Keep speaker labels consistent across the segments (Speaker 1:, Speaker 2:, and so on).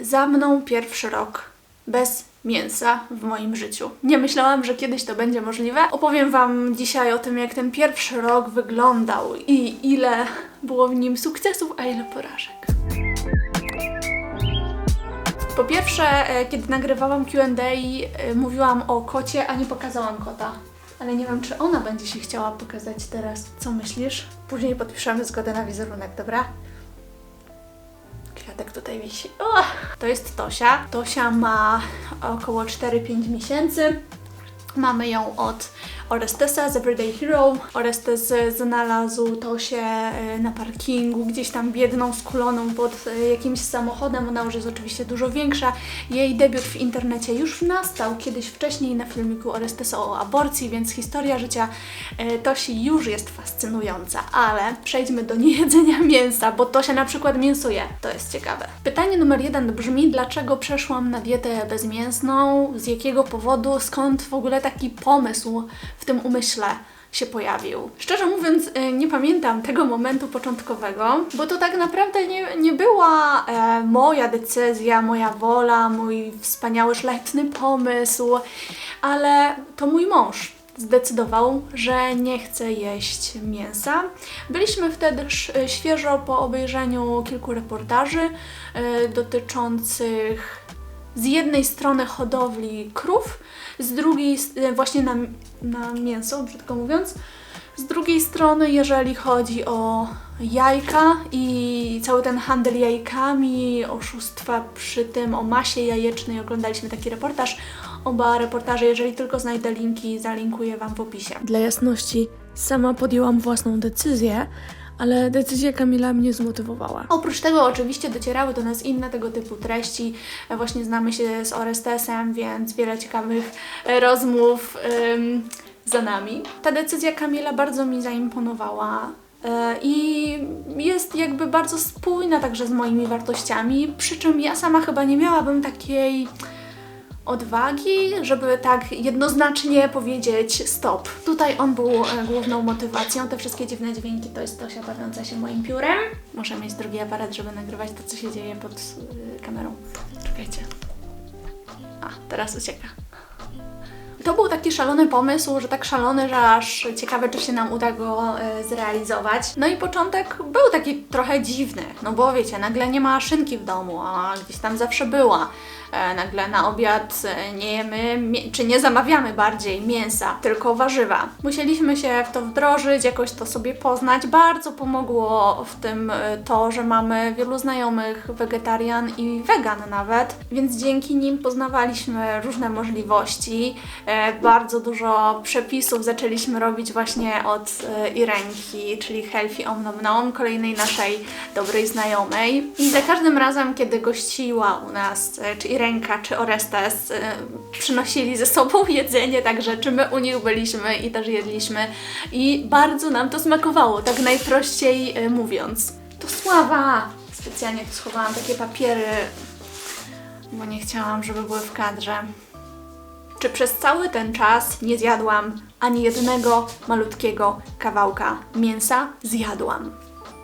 Speaker 1: Za mną pierwszy rok bez mięsa w moim życiu. Nie myślałam, że kiedyś to będzie możliwe. Opowiem Wam dzisiaj o tym, jak ten pierwszy rok wyglądał i ile było w nim sukcesów, a ile porażek. Po pierwsze, e, kiedy nagrywałam QA, e, mówiłam o kocie, a nie pokazałam kota. Ale nie wiem, czy ona będzie się chciała pokazać teraz. Co myślisz? Później podpiszemy zgodę na wizerunek, dobra? Kwiatek tutaj wisi. O! To jest Tosia. Tosia ma około 4-5 miesięcy. Mamy ją od Orestesa z Everyday Hero. Orestes znalazł Tosię e, na parkingu, gdzieś tam biedną, skuloną pod e, jakimś samochodem. Ona już jest oczywiście dużo większa. Jej debiut w internecie już nastał kiedyś wcześniej na filmiku Orestesa o aborcji, więc historia życia e, Tosi już jest fascynująca. Ale przejdźmy do niejedzenia mięsa, bo Tosia na przykład mięsuje. To jest ciekawe. Pytanie numer jeden brzmi, dlaczego przeszłam na dietę bezmięsną? Z jakiego powodu? Skąd w ogóle taki pomysł w tym umyśle się pojawił. Szczerze mówiąc, e, nie pamiętam tego momentu początkowego, bo to tak naprawdę nie, nie była e, moja decyzja, moja wola, mój wspaniały, szlachetny pomysł, ale to mój mąż zdecydował, że nie chce jeść mięsa. Byliśmy wtedy świeżo po obejrzeniu kilku reportaży e, dotyczących z jednej strony hodowli krów, z drugiej e, właśnie na, na mięso, brzydko mówiąc. Z drugiej strony, jeżeli chodzi o jajka i cały ten handel jajkami, oszustwa przy tym, o masie jajecznej, oglądaliśmy taki reportaż. Oba reportaże, jeżeli tylko znajdę linki, zalinkuję Wam w opisie.
Speaker 2: Dla jasności, sama podjęłam własną decyzję, ale decyzja Kamila mnie zmotywowała.
Speaker 1: Oprócz tego oczywiście docierały do nas inne tego typu treści. E, Właśnie znamy się z Orestesem, więc wiele ciekawych e, rozmów ym, za nami. Ta decyzja Kamila bardzo mi zaimponowała. e, I jest jakby bardzo spójna także z moimi wartościami, przy czym ja sama chyba nie miałabym takiej odwagi, żeby tak jednoznacznie powiedzieć stop. Tutaj on był e, główną motywacją. Te wszystkie dziwne dźwięki to jest Tosia bawiąca się moim piórem. Muszę mieć drugi aparat, żeby nagrywać to, co się dzieje pod y, kamerą. Czekajcie. A, teraz ucieka. To był taki szalony pomysł, że tak szalony, że aż ciekawe, czy się nam uda go e, zrealizować. No i początek był taki trochę dziwny, no bo wiecie, nagle nie ma szynki w domu, a gdzieś tam zawsze była. E, nagle na obiad e, nie jemy, czy nie zamawiamy bardziej mięsa, tylko warzywa. Musieliśmy się w to wdrożyć, jakoś to sobie poznać. Bardzo pomogło w tym e, to, że mamy wielu znajomych wegetarian i wegan nawet, więc dzięki nim poznawaliśmy różne możliwości. E, bardzo dużo przepisów zaczęliśmy robić właśnie od e, Irenki, czyli Healthy Om Nom kolejnej naszej dobrej znajomej. I za każdym razem, kiedy gościła u nas, e, czy Irenka, czy Orestes, e, przynosili ze sobą jedzenie, także czy my u nich byliśmy i też jedliśmy. I bardzo nam to smakowało, tak najprościej e, mówiąc. To sława! Specjalnie tu schowałam takie papiery, bo nie chciałam, żeby były w kadrze. Czy przez cały ten czas nie zjadłam ani jednego malutkiego kawałka mięsa? Zjadłam.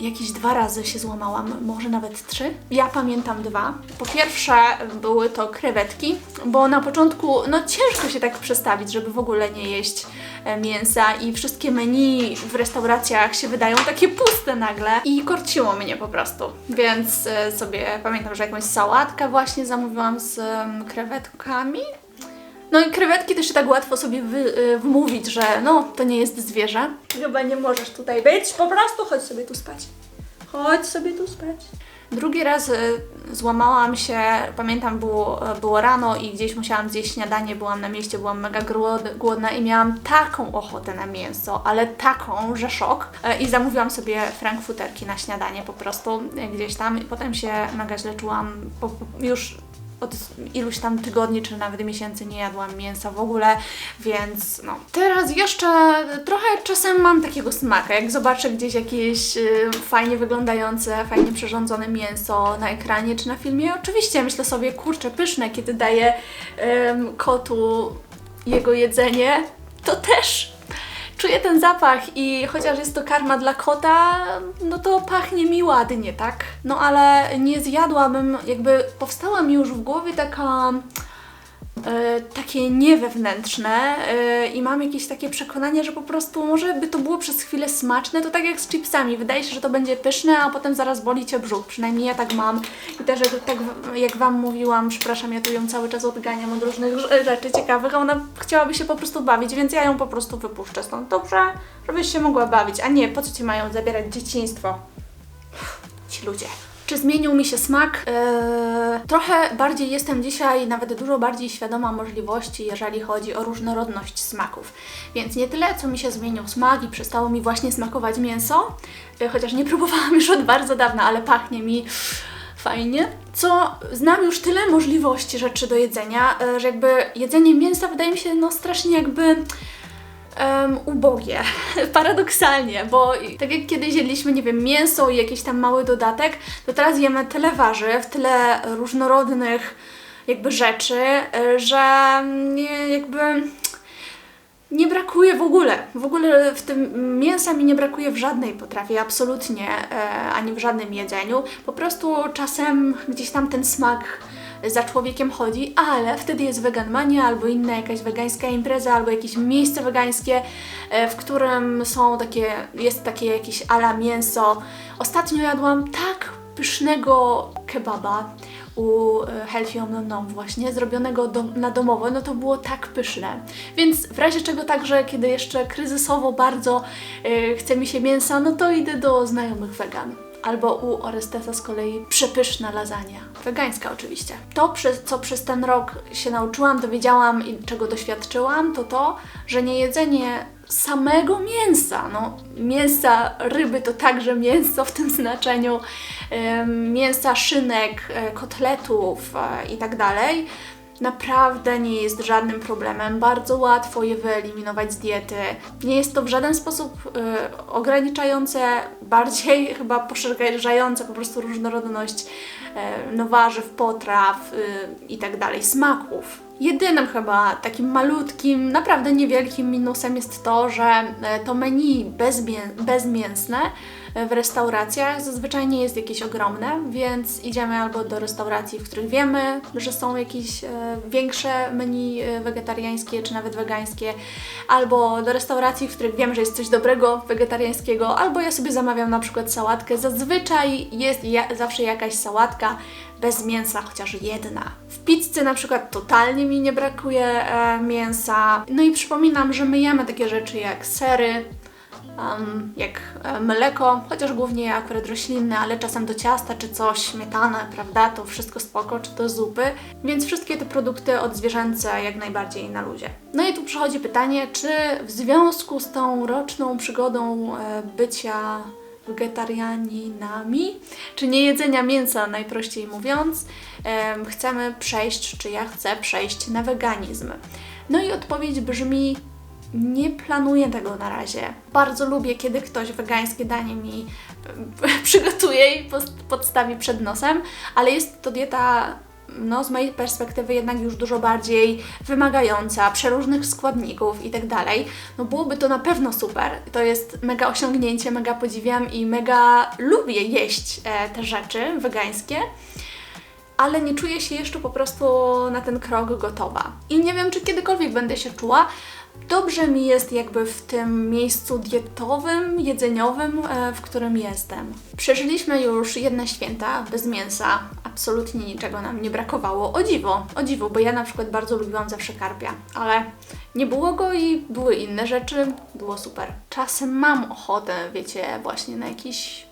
Speaker 1: Jakieś dwa razy się złamałam, może nawet trzy. Ja pamiętam dwa. Po pierwsze były to krewetki, bo na początku no ciężko się tak przestawić, żeby w ogóle nie jeść e, mięsa i wszystkie menu w restauracjach się wydają takie puste nagle i korciło mnie po prostu. Więc e, sobie pamiętam, że jakąś sałatkę właśnie zamówiłam z krewetkami. No i krewetki też się tak łatwo sobie wy, y, wmówić, że no, to nie jest zwierzę. Chyba nie możesz tutaj być, po prostu chodź sobie tu spać. Chodź sobie tu spać. Drugi raz y, złamałam się, pamiętam było, było rano i gdzieś musiałam zjeść śniadanie, byłam na mieście, byłam mega głod- głodna i miałam taką ochotę na mięso, ale taką, że szok. E, I zamówiłam sobie frankfuterki na śniadanie po prostu e, gdzieś tam i potem się mega źle czułam, po, już od iluś tam tygodni, czy nawet miesięcy nie jadłam mięsa w ogóle, więc no. Teraz jeszcze trochę czasem mam takiego smaka, jak zobaczę gdzieś jakieś y, fajnie wyglądające, fajnie przyrządzone mięso na ekranie czy na filmie. Oczywiście myślę sobie, kurczę, pyszne, kiedy daję em, kotu jego jedzenie, to też czuję ten zapach i chociaż jest to karma dla kota, no to pachnie mi ładnie, tak? No ale nie zjadłabym, jakby powstała mi już w głowie taka takie niewewnętrzne e, i mam jakieś takie przekonanie, że po prostu może by to było przez chwilę smaczne, to tak jak z chipsami, wydaje się, że to będzie pyszne, a potem zaraz boli Cię brzuch, przynajmniej ja tak mam i też tak jak Wam mówiłam, przepraszam, ja tu ją cały czas odganiam od różnych rz- rzeczy ciekawych, a ona chciałaby się po prostu bawić, więc ja ją po prostu wypuszczę stąd, dobrze? Żebyś się mogła bawić, a nie, po co Ci mają zabierać dzieciństwo? ci ludzie. Czy zmienił mi się smak? Eee, trochę bardziej jestem dzisiaj, nawet dużo bardziej świadoma możliwości, jeżeli chodzi o różnorodność smaków. Więc nie tyle, co mi się zmienił smak i przestało mi właśnie smakować mięso, e, chociaż nie próbowałam już od bardzo dawna, ale pachnie mi fajnie. Co znam już tyle możliwości rzeczy do jedzenia, e, że jakby jedzenie mięsa wydaje mi się no strasznie jakby um, ubogie. Paradoksalnie, bo tak jak kiedyś jedliśmy, nie wiem, mięso i jakiś tam mały dodatek, to teraz jemy tyle warzyw, tyle różnorodnych jakby rzeczy, y, że nie, jakby nie brakuje w ogóle. W ogóle w tym mięsa mi nie brakuje w żadnej potrawie, absolutnie, e, ani w żadnym jedzeniu. Po prostu czasem gdzieś tam ten smak za człowiekiem chodzi, ale wtedy jest weganmania albo inna jakaś wegańska impreza, albo jakieś miejsce wegańskie, e, w którym są takie, jest takie jakieś ala mięso. Ostatnio jadłam tak pysznego kebaba u e, Healthy Om Nom właśnie, zrobionego na domowo, no to było tak pyszne. Więc w razie czego także, kiedy jeszcze kryzysowo bardzo e, chce mi się mięsa, no to idę do znajomych wegan. Albo u Orestesa z kolei przepyszna lasagna. Wegańska oczywiście. To, przez, co przez ten rok się nauczyłam, dowiedziałam i czego doświadczyłam, to to, że nie jedzenie samego mięsa, no mięsa ryby to także mięso w tym znaczeniu, mięsa szynek, e, kotletów e, i tak naprawdę nie jest żadnym problemem. Bardzo łatwo je wyeliminować z diety. Nie jest to w żaden sposób e, ograniczające, bardziej chyba poszerzające po prostu różnorodność e, no, warzyw, potraw e, i tak smaków. Jedynym chyba takim malutkim, naprawdę niewielkim minusem jest to, że e, to menu bezmię- bezmięsne w restauracjach zazwyczaj nie jest jakieś ogromne, więc idziemy albo do restauracji, w których wiemy, że są jakieś e, większe menu e, wegetariańskie czy nawet wegańskie, albo do restauracji, w których wiem, że jest coś dobrego wegetariańskiego, albo ja sobie zamawiam na przykład sałatkę. Zazwyczaj jest ja- zawsze jakaś sałatka bez mięsa, chociaż jedna. W pizzy na przykład totalnie mi nie brakuje e, mięsa. No i przypominam, że my jemy takie rzeczy jak sery, um, jak e, mleko, chociaż głównie akurat roślinne, ale czasem do ciasta czy coś, śmietanę, prawda, to wszystko spoko, czy do zupy, więc wszystkie te produkty odzwierzęce jak najbardziej na luzie. No i tu przychodzi pytanie, czy w związku z tą roczną przygodą e, bycia wegetarianinami, czy nie jedzenia mięsa, najprościej mówiąc, em, chcemy przejść, czy ja chcę przejść na weganizm. No i odpowiedź brzmi: nie planuję tego na razie. Bardzo lubię, kiedy ktoś wegańskie danie mi przygotuje i podstawi przed nosem, ale jest to dieta no, z mojej perspektywy jednak już dużo bardziej wymagająca, przeróżnych składników i tak dalej, no byłoby to na pewno super. To jest mega osiągnięcie, mega podziwiam i mega lubię jeść e, te rzeczy wegańskie, ale nie czuję się jeszcze po prostu na ten krok gotowa. I nie wiem, czy kiedykolwiek będę się czuła. Dobrze mi jest jakby w tym miejscu dietowym, jedzeniowym, e, w którym jestem. Przeżyliśmy już jedne święta bez mięsa. Absolutnie niczego nam nie brakowało. O dziwo, o dziwo, bo ja na przykład bardzo lubiłam zawsze karpia, ale nie było go i były inne rzeczy. Było super. Czasem mam ochotę, wiecie, właśnie na jakiś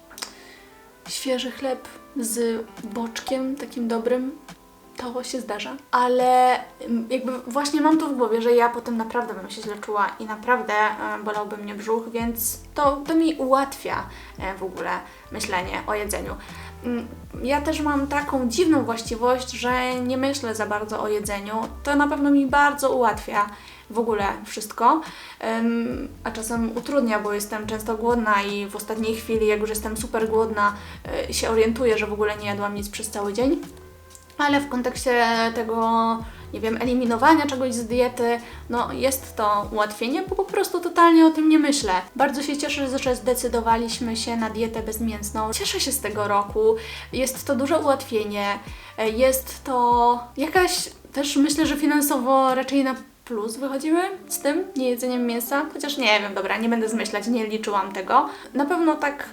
Speaker 1: świeży chleb z boczkiem takim dobrym. To się zdarza, ale mm, jakby właśnie mam to w głowie, że ja potem naprawdę bym się źle czuła i naprawdę e, bolałby mnie brzuch, więc to, to mi ułatwia e, w ogóle myślenie o jedzeniu. Mm, Ja też mam taką dziwną właściwość, że nie myślę za bardzo o jedzeniu. To na pewno mi bardzo ułatwia w ogóle wszystko, a czasem utrudnia, bo jestem często głodna i w ostatniej chwili, jak już jestem super głodna, y, się orientuję, że w ogóle nie jadłam nic przez cały dzień. Ale w kontekście tego nie wiem, eliminowania czegoś z diety, no jest to ułatwienie, bo po prostu totalnie o tym nie myślę. Bardzo się cieszę, że zdecydowaliśmy się na dietę bezmięsną. Cieszę się z tego roku. Jest to duże ułatwienie. Jest to jakaś też myślę, że finansowo raczej na plus wychodzimy z tym, nie jedzeniem mięsa, chociaż nie wiem, dobra, nie będę zmyślać, nie liczyłam tego. Na pewno tak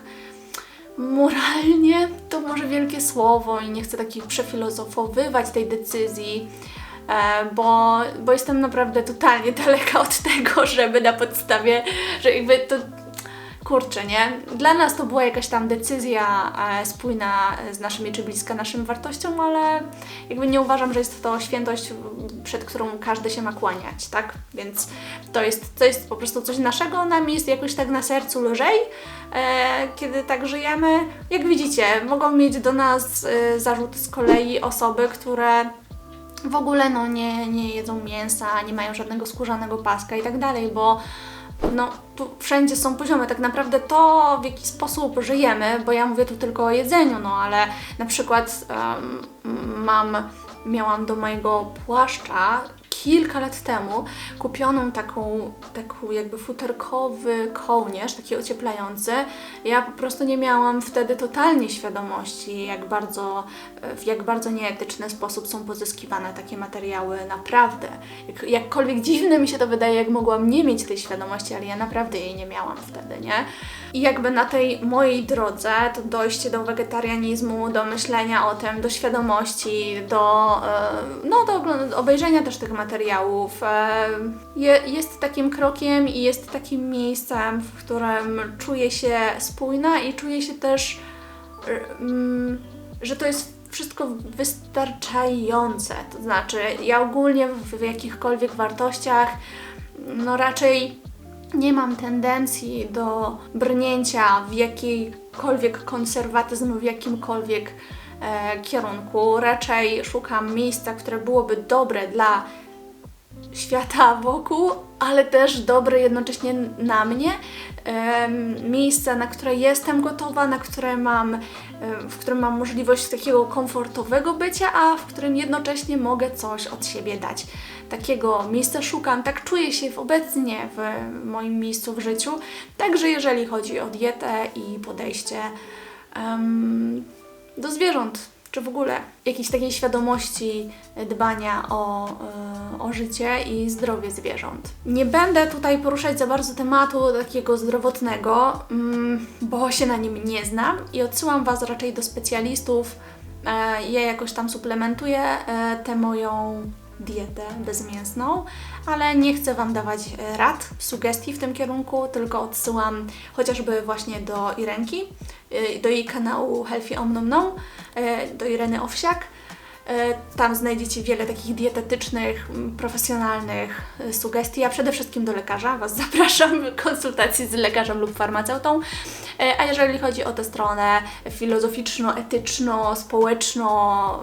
Speaker 1: moralnie to może wielkie słowo i nie chcę takich przefilozofowywać tej decyzji, e, bo, bo jestem naprawdę totalnie daleka od tego, żeby na podstawie, że jakby to kurczę, nie? Dla nas to była jakaś tam decyzja e, spójna z naszymi, czy bliska naszym wartościom, ale jakby nie uważam, że jest to świętość, przed którą każdy się ma kłaniać, tak? Więc to jest, to jest po prostu coś naszego, nam jest jakoś tak na sercu lżej, e, kiedy tak żyjemy. Jak widzicie, mogą mieć do nas e, zarzuty z kolei osoby, które w ogóle no, nie, nie jedzą mięsa, nie mają żadnego skórzanego paska i tak dalej, bo no, tu wszędzie są poziomy. Tak naprawdę to, w jaki sposób żyjemy, bo ja mówię tu tylko o jedzeniu, no ale na przykład em, mam, miałam do mojego płaszcza kilka lat temu kupioną taką, taką jakby futerkowy kołnierz, taki ocieplający. Ja po prostu nie miałam wtedy totalnie świadomości, jak bardzo, w jak bardzo nieetyczny sposób są pozyskiwane takie materiały naprawdę. Jak, jakkolwiek dziwne mi się to wydaje, jak mogłam nie mieć tej świadomości, ale ja naprawdę jej nie miałam wtedy, nie? I jakby na tej mojej drodze to dojście do wegetarianizmu, do myślenia o tym, do świadomości, do, e, no, do obejrzenia też tych materiałów, e, je, jest takim krokiem i jest takim miejscem, w którym czuję się spójna i czuję się też, e, mm, że to jest wszystko wystarczające. To znaczy, ja ogólnie w, jakichkolwiek wartościach, no raczej nie mam tendencji do brnięcia w jakikolwiek konserwatyzm, w jakimkolwiek e, kierunku. Raczej szukam miejsca, które byłoby dobre dla świata wokół, ale też dobre jednocześnie na mnie. Miejsce, na które jestem gotowa, na które mam, w którym mam możliwość takiego komfortowego bycia, a w którym jednocześnie mogę coś od siebie dać. Takiego miejsca szukam, tak czuję się w- obecnie w moim miejscu w życiu. Także jeżeli chodzi o dietę i podejście em, do zwierząt, czy w ogóle jakiejś takiej świadomości dbania o, e, o życie i zdrowie zwierząt. Nie będę tutaj poruszać za bardzo tematu takiego zdrowotnego, mm, bo się na nim nie znam i odsyłam Was raczej do specjalistów. E, Ja jakoś tam suplementuję e, tę moją dietę bezmięsną, ale nie chcę Wam dawać e, rad, sugestii w tym kierunku, tylko odsyłam chociażby właśnie do Irenki, y, do jej kanału Healthy Omnum Nom, y, do Ireny Owsiak. Y, Tam znajdziecie wiele takich dietetycznych, profesjonalnych y, sugestii, a przede wszystkim do lekarza. Was zapraszam konsultacji z lekarzem lub farmaceutą. Y, A jeżeli chodzi o tę stronę filozoficzno-etyczno, społeczno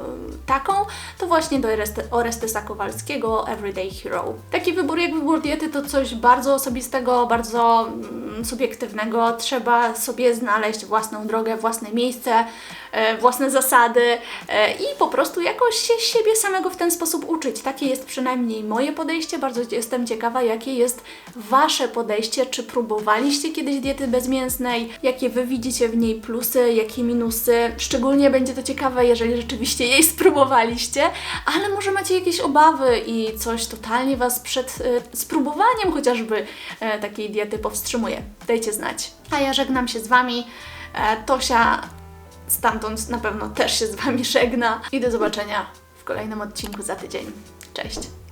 Speaker 1: taką, to właśnie do Oreste- Orestesa Kowalskiego, Everyday Hero. Taki wybór jak wybór diety to coś bardzo osobistego, bardzo mm, subiektywnego. Trzeba sobie znaleźć własną drogę, własne miejsce, e, własne zasady e, i po prostu jakoś się siebie samego w ten sposób uczyć. Takie jest przynajmniej moje podejście. Bardzo jestem ciekawa, jakie jest Wasze podejście. Czy próbowaliście kiedyś diety bezmięsnej? Jakie Wy widzicie w niej plusy, jakie minusy? Szczególnie będzie to ciekawe, jeżeli rzeczywiście jej spróbowaliście, ale może macie jakieś obawy i coś totalnie Was przed e, spróbowaniem chociażby e, takiej diety powstrzymuje. Dajcie znać. A ja żegnam się z Wami. E, Tosia stamtąd na pewno też się z Wami żegna i do zobaczenia w kolejnym odcinku za tydzień. Cześć!